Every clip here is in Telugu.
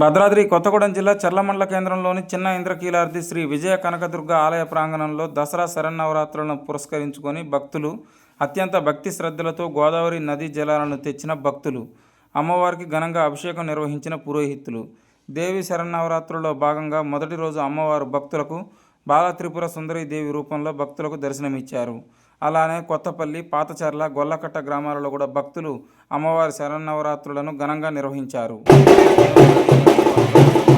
భద్రాద్రి కొత్తగూడెం జిల్లా చర్లమండల కేంద్రంలోని చిన్న ఇంద్రకీలాద్రి శ్రీ విజయ కనకదుర్గ ఆలయ ప్రాంగణంలో దసరా శరన్నవరాత్రులను పురస్కరించుకొని భక్తులు అత్యంత భక్తి శ్రద్ధలతో గోదావరి నదీ జలాలను తెచ్చిన భక్తులు అమ్మవారికి ఘనంగా అభిషేకం నిర్వహించిన పురోహితులు. దేవి శరన్నవరాత్రుల్లో భాగంగా మొదటి రోజు అమ్మవారు భక్తులకు బాల త్రిపుర సుందరి దేవి రూపంలో భక్తులకు దర్శనమిచ్చారు. అలానే కొత్తపల్లి పాతచర్ల గొల్లకట్ట గ్రామాలలో కూడా భక్తులు అమ్మవారి శరన్నవరాత్రులను ఘనంగా నిర్వహించారు. you.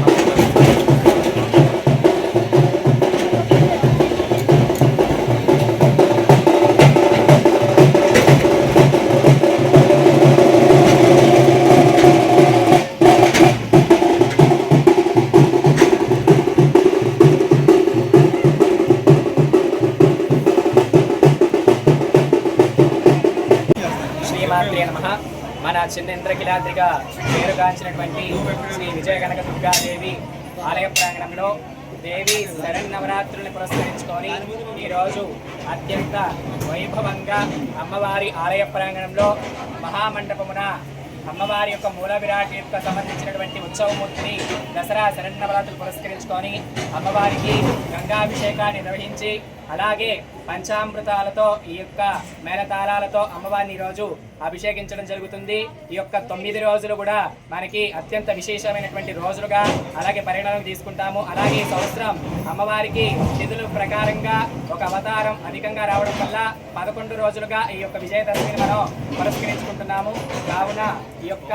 మన చిన్న ఇంద్రకిలాద్రిగా పేరుగాంచినటువంటి శ్రీ విజయ కనక దుర్గాదేవి ఆలయ ప్రాంగణంలో దేవి శరణ్ నవరాత్రుల్ని పురస్కరించుకొని ఈరోజు అత్యంత వైభవంగా అమ్మవారి ఆలయ ప్రాంగణంలో మహామండపమున అమ్మవారి యొక్క మూల విరాట్ యొక్క సంబంధించినటువంటి ఉత్సవమూర్తిని దసరా శరణ్ నవరాత్రులు పురస్కరించుకొని అమ్మవారికి గంగాభిషేకాన్ని నిర్వహించి అలాగే పంచామృతాలతో ఈ యొక్క మేళతాళాలతో అమ్మవారిని ఈరోజు అభిషేకించడం జరుగుతుంది. ఈ యొక్క తొమ్మిది రోజులు కూడా మనకి అత్యంత విశేషమైనటువంటి రోజులుగా అలాగే పరిగణన తీసుకుంటాము. అలాగే ఈ సంవత్సరం అమ్మవారికి నిధుల ప్రకారంగా ఒక అవతారం అధికంగా రావడం వల్ల పదకొండు రోజులుగా ఈ యొక్క విజయదశమిని మనం పురస్కరించుకుంటున్నాము. కావున ఈ యొక్క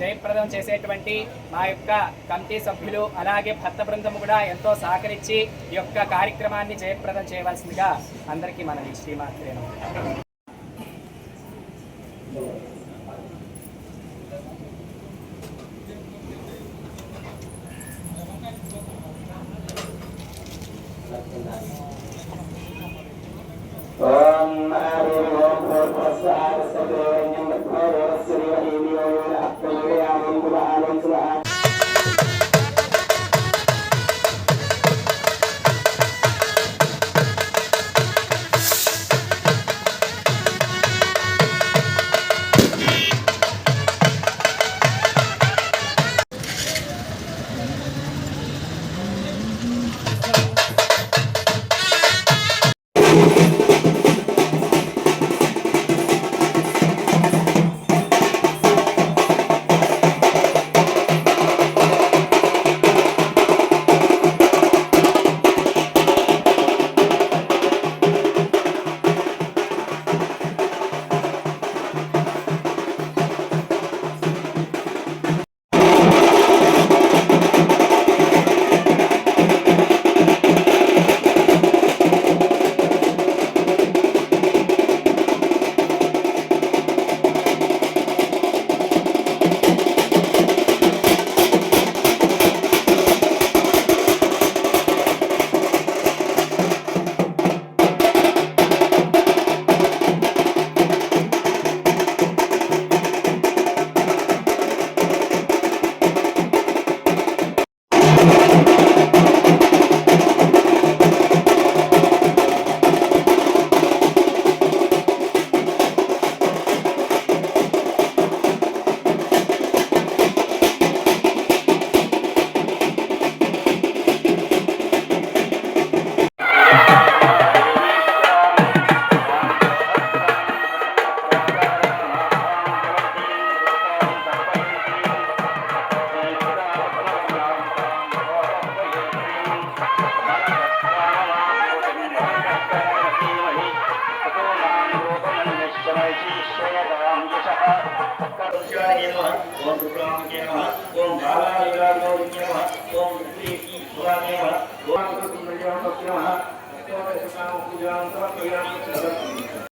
జయప్రదం చేసేటువంటి మా యొక్క కమిటీ సభ్యులు అలాగే భర్త బృందం కూడా ఎంతో సహకరించి ఈ యొక్క కార్యక్రమాన్ని జయప్రదం చేయవలసిందిగా అందరికీ మనవి. శ్రీమాత్రే ఓం ఆరోగ్యం ప్రసాద సదేవం ఓం రుద్రాంగే నమః ఓం బాలాలింగాయ నమః ఓం శ్రీ శివాయ నమః ఓం కృష్ణ నమః ఓం పూజాం సమర్పయామి